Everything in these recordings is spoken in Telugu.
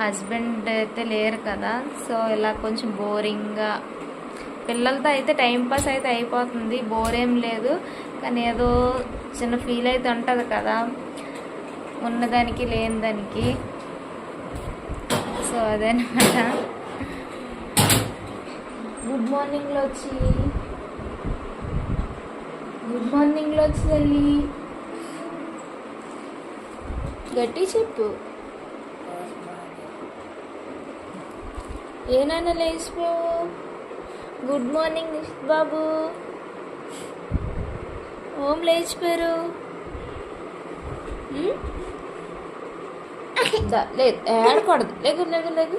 హస్బెండ్ అయితే లేరు కదా సో ఇలా కొంచెం బోరింగ్గా. పిల్లలతో అయితే టైం పాస్ అయితే అయిపోతుంది బోర్ ఏం లేదు కానీ ఏదో చిన్న ఫీల్ అయితే ఉంటుంది కదా ఉన్నదానికి లేని దానికి సో అదనమాట. గుడ్ మార్నింగ్లో వచ్చి గుడ్ మార్నింగ్లో వచ్చి తల్లి గట్టి చెప్పు. ఏనాన్న లేచిపోయావు గుడ్ మార్నింగ్ బాబు. ఓం లేచిపోయారు. లేదు ఏడకూడదు లేదు లేగు లేగు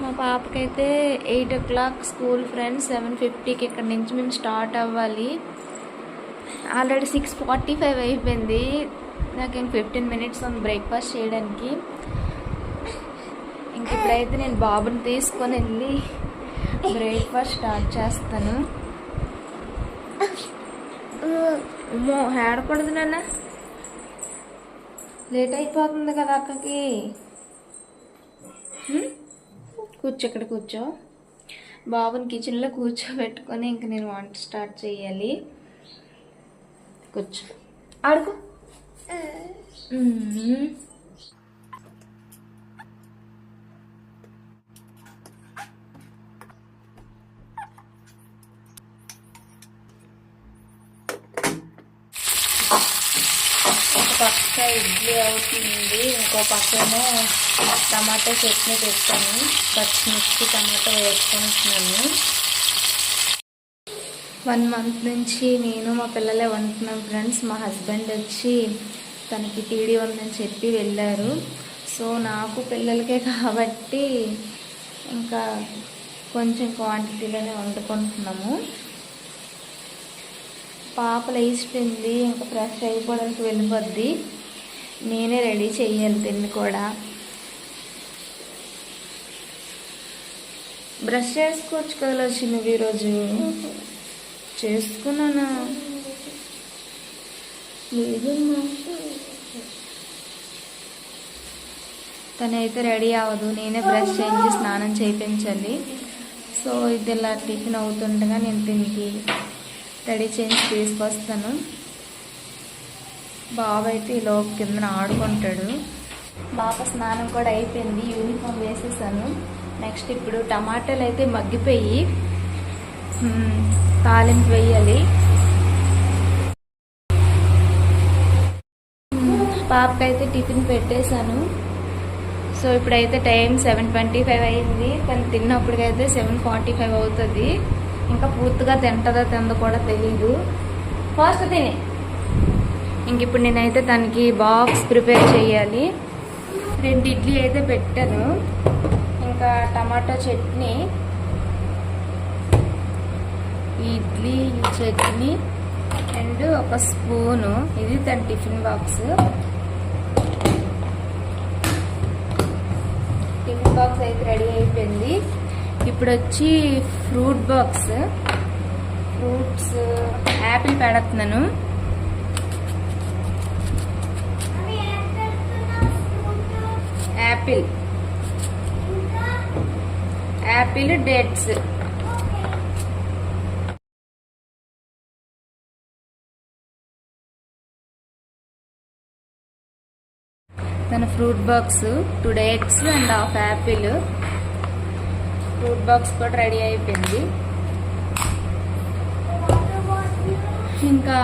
మా పాపకైతే eight o'clock school friends seven ఫిఫ్టీకి ఇక్కడ నుంచి మేము స్టార్ట్ అవ్వాలి. ఆల్రెడీ సిక్స్ ఫార్టీ ఫైవ్ అయిపోయింది. నాకు ఇంక ఫిఫ్టీన్ మినిట్స్ ఉంది బ్రేక్ఫాస్ట్ చేయడానికి. ఇప్పుడైతే నేను బాబుని తీసుకొని వెళ్ళి బ్రేక్ఫాస్ట్ స్టార్ట్ చేస్తాను. ఏడకూడదు నాన్న. లేట్ అయిపోతుంది కదా అక్కకి? కూర్చో ఇక్కడ కూర్చో. బాబుని కిచెన్లో కూర్చోబెట్టుకొని ఇంక నేను వంట స్టార్ట్ చేయాలి. కూర్చో. ఆడుకో. పక్క ఇడ్లీ అవుతుంది. ఇంకో పక్కేమో టమాటో చట్నీ పెట్టాను పచ్చిమిర్చి టమాటో వేసుకుంటున్నాను వన్ మంత్ నుంచి నేను మా పిల్లలే వండుతున్నాం ఫ్రెండ్స్. మా హస్బెండ్ వచ్చి తనకి టీడీ ఉందని చెప్పి వెళ్ళారు. సో నాకు పిల్లలకే కాబట్టి ఇంకా కొంచెం క్వాంటిటీలోనే వండుకుంటున్నాము. పాప లేచిపోయింది ఇంకా ఫ్రెష్ అయిపోవడానికి వెళ్ళిపోద్ది. నేనే రెడీ చేయాలి తిండి కూడా. బ్రష్ చేసుకోవచ్చు కదా చిన్నవి ఈరోజు? చేసుకున్నానా? లేదమ్మా తనైతే రెడీ అవ్వదు. నేనే బ్రష్ చేయించి స్నానం చేయించాలి. సో ఇది ఇలా టిఫిన్ అవుతుండగా నేను దీనికి రెడీ చేయించి తీసుకొస్తాను. బాబు అయితే ఈ లోపు కిందన ఆడుకుంటాడు. బాబు స్నానం కూడా అయిపోయింది. యూనిఫామ్ వేసేసాను. నెక్స్ట్ ఇప్పుడు టమాటాలు అయితే మగ్గిపోయి తాలింపు వేయాలి. పాపకైతే టిఫిన్ పెట్టేశాను. సో ఇప్పుడైతే టైం సెవెన్ ట్వంటీ ఫైవ్ అయింది. కానీ తిన్నప్పటికైతే సెవెన్ ఫార్టీ ఫైవ్ అవుతుంది. ఇంకా పూర్తిగా తింటుందో తిందో కూడా తెలియదు ఫాస్ట్ తిని. ఇంక ఇప్పుడు నేనైతే దానికి బాక్స్ ప్రిపేర్ చేయాలి. రెండు ఇడ్లీ అయితే పెట్టాను. ఇంకా టమాటో చట్నీ. ఇడ్లీ చట్నీ అండ్ ఒక స్పూను. ఇది తన టిఫిన్ బాక్స్ టిఫిన్ బాక్స్ అయితే రెడీ అయిపోయింది ఇప్పుడు వచ్చి ఫ్రూట్ బాక్స్. ఫ్రూట్స్ యాపిల్ పెడుతున్నాను యాపిల్. Apple dates. తన fruit box two dates and half apple. Fruit box కూడా రెడీ అయిపోయింది. ఇంకా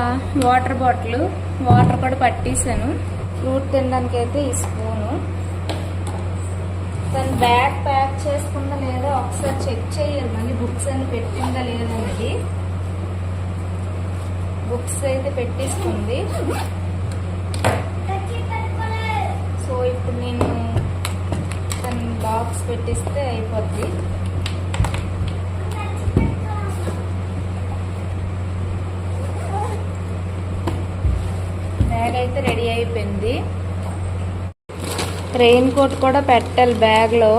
వాటర్ బాటిల్ వాటర్ కూడా పట్టేసాను ఫ్రూట్ తినడానికి అయితే ఈ స్పూను. తను బ్యాగ్ ప్యాక్ చేసుకుందా లేదా ఒకసారి చెక్ చేయాలి మళ్ళీ బుక్స్ అని పెట్టిందా లేదా అనేది. బుక్స్ అయితే పెట్టేసుకుంది. సో ఇప్పుడు నేను తను బాక్స్ పెట్టిస్తే అయిపోద్ది. బ్యాగ్ అయితే రెడీ అయిపోయింది. రెయిన్ కోట్ కూడా పెట్టాలి బ్యాగ్లో.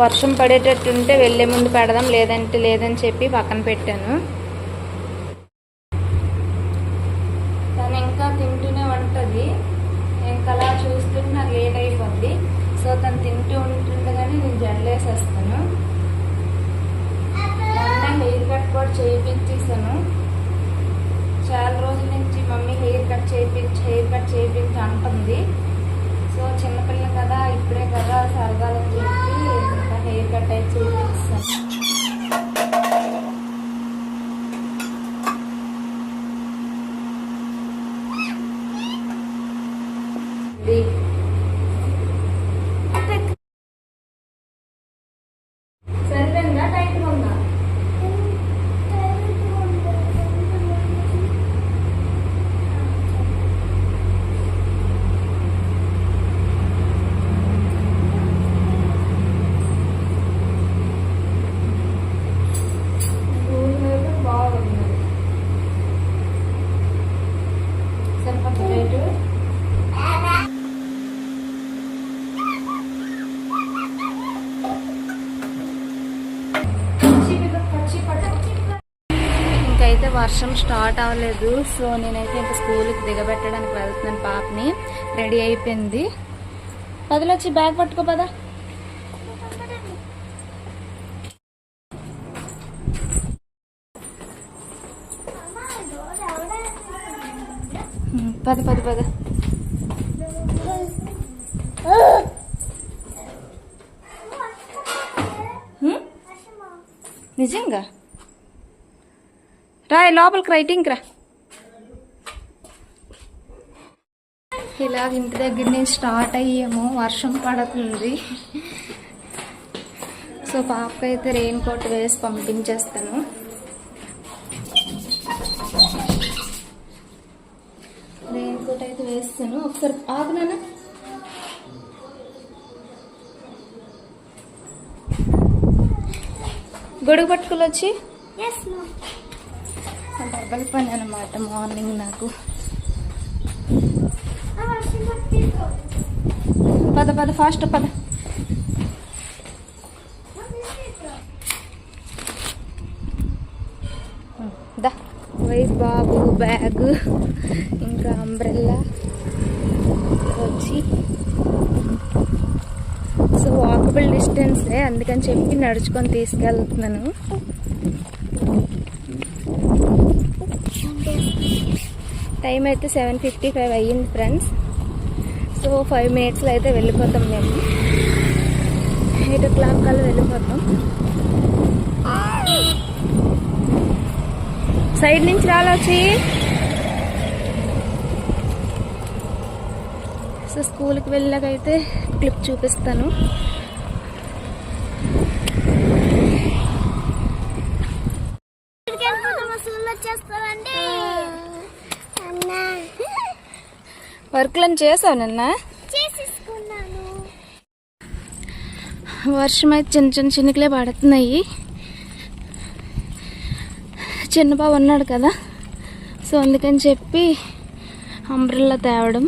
వర్షం పడేటట్టుంటే వెళ్ళే ముందు పెడదాం లేదంటే లేదని చెప్పి పక్కన పెట్టాను తను ఇంకా తింటూనే ఉంటుంది ఇంకా అలా చూస్తుంటే నాకు లేట్ అయిపోతుంది చేయించేసాను చాలా రోజుల నుంచి మమ్మీ హెయిర్ కట్ చేయించి హెయిర్ కట్ చేయించి అంటుంది సో చిన్నపిల్ల కదా ఇప్పుడే కదా సరగాలని చెప్పి ఇంకా హెయిర్ కట్ అయితే చేయించాను ఇది సరిపోయిందా టైట్గా ఉందా బాగుంది సరిపోతుంది రేటు ఇంకైతే వర్షం స్టార్ట్ అవ్వలేదు. సో నేనైతే ఇంకా స్కూల్కి దిగబెట్టడానికి వెళ్తున్నాను పాపని. రెడీ అయిపోయింది. పదిలో వచ్చి బ్యాగ్ పట్టుకో పదా. పద పద పద. నిజంగా? రా లోపలికి రైటింగ్ రా. ఇలాగ ఇంటి దగ్గర నుంచి స్టార్ట్ అయ్యాము వర్షం పడుతుంది. సో పాపకైతే రెయిన్ కోట్ వేసి పంపించేస్తాను. రెయిన్ కోట్ అయితే వేస్తాను. ఒకసారి ఆగునానా గొడుగు పట్టుకుని వచ్చి. డబల్ పని అనమాట మార్నింగ్ నాకు. పద పద ఫాస్ట్ పద. దా. బాబు బ్యాగ్ ఇంకా అంబ్రెల్లా వచ్చి. సో వాకబుల్ డిస్టెన్సే అందుకని చెప్పి నడుచుకొని తీసుకెళ్తున్నాను. టైం అయితే సెవెన్ ఫిఫ్టీ ఫైవ్ అయ్యింది ఫ్రెండ్స్ సో ఫైవ్ మినిట్స్లో అయితే వెళ్ళిపోతాం మేము. ఎయిట్ ఓ క్లాక్ కల్లా వెళ్ళిపోతాం. సైడ్ నుంచి రాలొచ్చి సో స్కూల్కి వెళ్ళాకైతే క్లిప్ చూపిస్తాను. వర్క్లను చేసావు నిన్న? వర్షం అయితే చిన్న చిన్న చినుకులే పడుతున్నాయి. చిన్న బాబు ఉన్నాడు కదా సో అందుకని చెప్పి అంబ్రెల్లా తేవడం.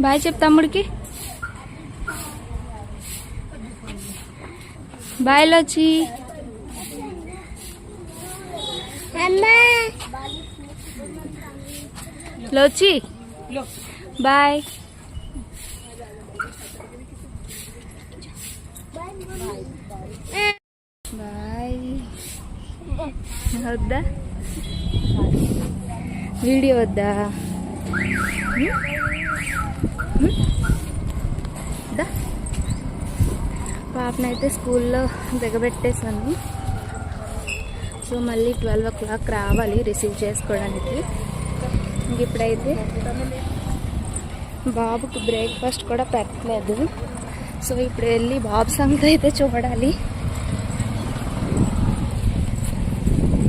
బాయ్ చెప్ తమ్ముడికి. బాయ్ లోచి అమ్మా లోచి బాయ్ బాయ్ వద్దా వీడియో వద్దా హ్మ్? హ్మ్? దా పాపనైతే స్కూల్లో దిగబెట్టేశాను. సో మళ్ళీ ట్వెల్వ్ ఓ క్లాక్ రావాలి రిసీవ్ చేసుకోవడానికి. ఇప్పుడైతే బాబుకి బ్రేక్ఫాస్ట్ కూడా పెట్టలేదు. సో ఇప్పుడు వెళ్ళి బాబు సంగతి అయితే చూడాలి.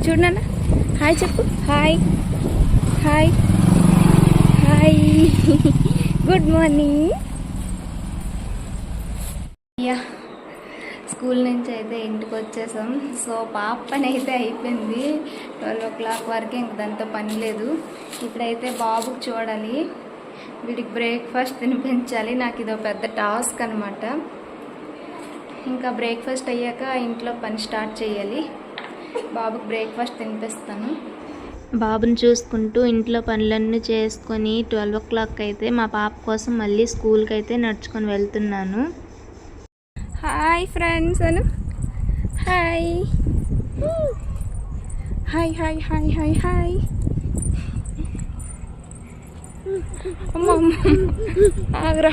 చూడన్నా హాయ్ చెప్పు. Hi. Hi. Hi. Good morning. Yeah. School నుంచి అయితే ఇంటికి వచ్చేసాం. సో పాప పని అయితే అయిపోయింది. ట్వెల్వ్ ఓ క్లాక్ వరకు ఇంక దాంతో పని లేదు. ఇప్పుడైతే బాబుకి చూడాలి. వీడికి బ్రేక్ఫాస్ట్ తినిపించాలి. నాకు ఇదో పెద్ద టాస్క్ అనమాట ఇంకా బ్రేక్ఫాస్ట్ అయ్యాక ఇంట్లో పని స్టార్ట్ చేయాలి. బాబుకి బ్రేక్ఫాస్ట్ తినిపిస్తాను. బాబుని చూసుకుంటూ ఇంట్లో పనులన్నీ చేసుకొని ట్వెల్వ్ ఓ క్లాక్ అయితే మా పాప కోసం మళ్ళీ స్కూల్కి అయితే నడుచుకొని వెళ్తున్నాను. Hi friends Anu hi hi hi hi hi hi అమ్మ అమ్మ ఆగ్రా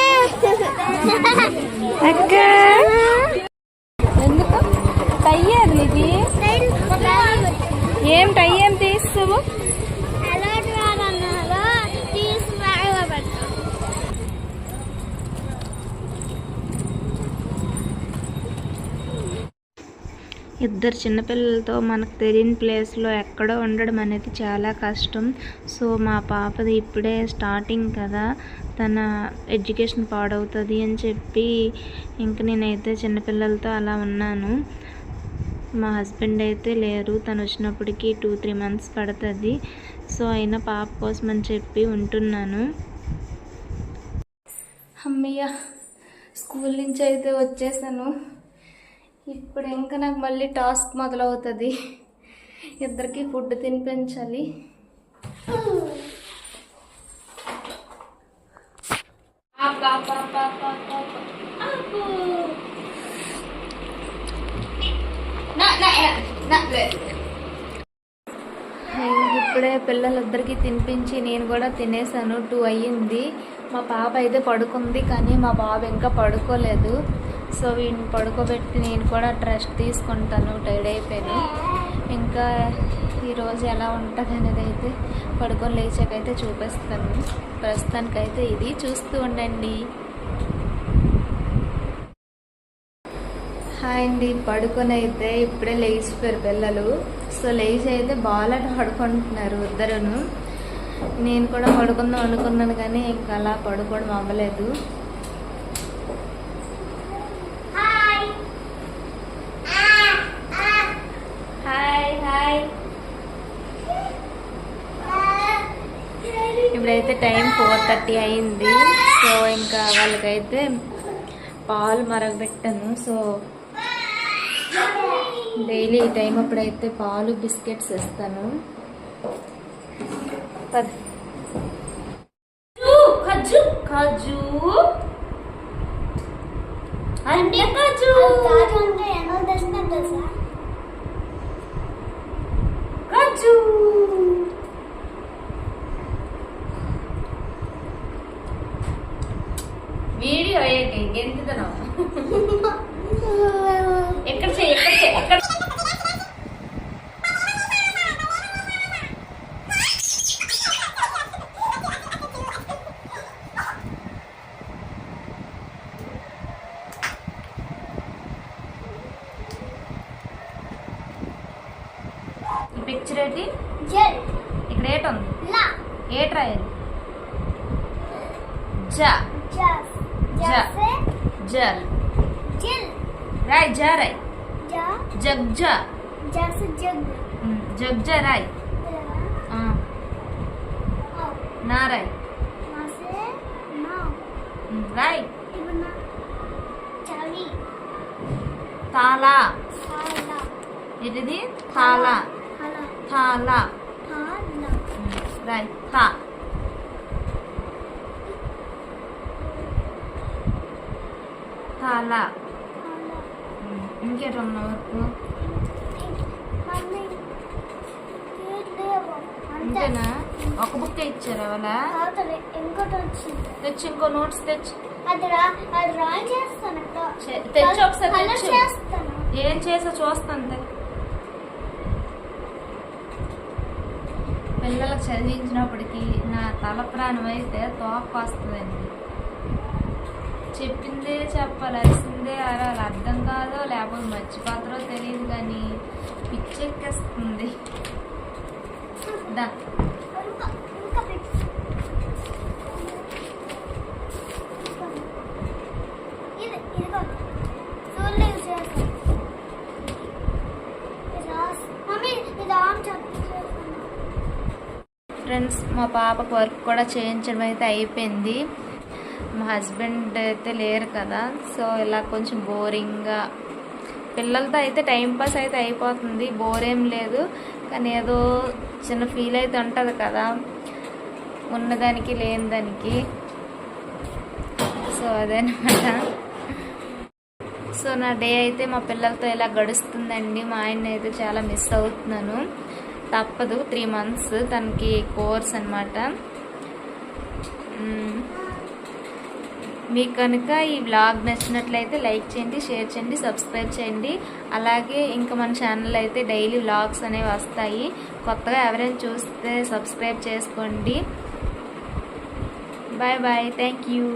అక్క. ఎందుకు టై అది నీది ఏం టై ఏం తీస్తావు ఇద్దరు చిన్నపిల్లలతో మనకు తెలియని ప్లేస్లో ఎక్కడో ఉండడం అనేది చాలా కష్టం. సో మా పాపది ఇప్పుడే స్టార్టింగ్ కదా. తన ఎడ్యుకేషన్ పాడవుతుంది అని చెప్పి ఇంక నేనైతే చిన్నపిల్లలతో అలా ఉన్నాను. మా హస్బెండ్ అయితే లేరు. తను వచ్చినప్పటికి టూ త్రీ మంత్స్ పడుతుంది. సో అయినా పాప కోసం అని చెప్పి ఉంటున్నాను. అమ్మయ్య స్కూల్ నుంచి అయితే వచ్చేసాను. ఇప్పుడు ఇంకా నాకు మళ్ళీ టాస్క్ మొదలవుతుంది. ఇద్దరికి ఫుడ్ తినిపించాలి. ఇప్పుడే పిల్లలిద్దరికి తినిపించి నేను కూడా తినేసాను. టూ అయ్యింది. మా పాప అయితే పడుకుంది కానీ మా బాబు ఇంకా పడుకోలేదు. సో వీడిని పడుకోబెట్టి నేను కూడా ట్రస్ట్ తీసుకుంటాను. టైర్డ్ అయిపోయాను. ఇంకా ఈరోజు ఎలా ఉంటుంది అనేది అయితే పడుకొని లేచాకైతే చూపిస్తాను. ప్రస్తుతానికైతే ఇది. చూస్తూ ఉండండి. హాయ్ అండి పడుకొని అయితే ఇప్పుడే లేచిపోయారు పిల్లలు. సో లేచి అయితే బాల్ ఆట ఆడుకుంటున్నారు ఇద్దరును. నేను కూడా పడుకుందాం అనుకున్నాను కానీ ఇంకా అలా పడుకోవడం అవ్వలేదు. Hi hi. ఇప్పుడైతే టైం ఫోర్ థర్టీ అయింది. సో ఇంకా వాళ్ళకైతే పాలు మరగబెట్టాను. సో డైలీ ఈ టైం అప్పుడైతే పాలు బిస్కెట్స్ ఇస్తాను పద. ఖజు ఖజు అంటే తెలుసా ఖజు వీడియో అయ్యాక ఇంకెందుకున్నావు ఈ పిక్చర్ ఏంటి? ఇక్కడ ఏట ఉంది? ఏట రాయాలి? జ. జల్. రాయ్ జ రాయ్ జగ్ జ ఉమ్, జగ్ జ రాయ్ ఆ, నా రాయ్ ఉమ్, రాయ్ తాలా ఇది తాలా తాలా ఉమ్, రాయ్ తా తాలా ఇంకేటమ్మా వర్క్ అంతేనా? ఒక బుక్ ఇచ్చారా వాళ్ళ ఇంకోటి వచ్చింది. తెచ్చి ఇంకో నోట్స్ తెచ్చి. తెచ్చి ఒకసారి తెచ్చు. ఏం చేసా చూస్తాను తె. పిల్లలకు చదివించినప్పటికీ నా తల ప్రాణం అయితే తోక వస్తుందండి చెప్పిందే చెప్పాలి అరిసిందే అరాలి అర్థం కాదో లేకపోతే మర్చిపోతారో తెలియదు కానీ పిచ్చెక్కేస్తుంది. దా ఫ్రెండ్స్ మా పాపకు వర్క్ కూడా చేయించడం అయితే అయిపోయింది. మా హస్బెండ్ అయితే లేరు కదా సో ఇలా కొంచెం బోరింగ్గా పిల్లలతో అయితే టైంపాస్ అయితే అయిపోతుంది. బోర్ ఏం లేదు. కానీ ఏదో చిన్న ఫీల్ అయితే ఉంటుంది కదా. ఉన్నదానికి లేని దానికి సో అదనమాట. సో నా డే అయితే మా పిల్లలతో ఇలా గడుస్తుందండి. మా ఆయన అయితే చాలా మిస్ అవుతున్నాను. తప్పదు త్రీ మంత్స్ తనకి కోర్స్ అనమాట మీకు కనుక ఈ వ్లాగ్ నచ్చినట్లయితే లైక్ చేయండి షేర్ చేయండి సబ్స్క్రైబ్ చేయండి. అలాగే ఇంకా మన ఛానల్ అయితే డైలీ వ్లాగ్స్ అనేవి వస్తాయి. కొత్తగా ఎవరైనా చూస్తే సబ్స్క్రైబ్ చేసుకోండి. Bye bye thank you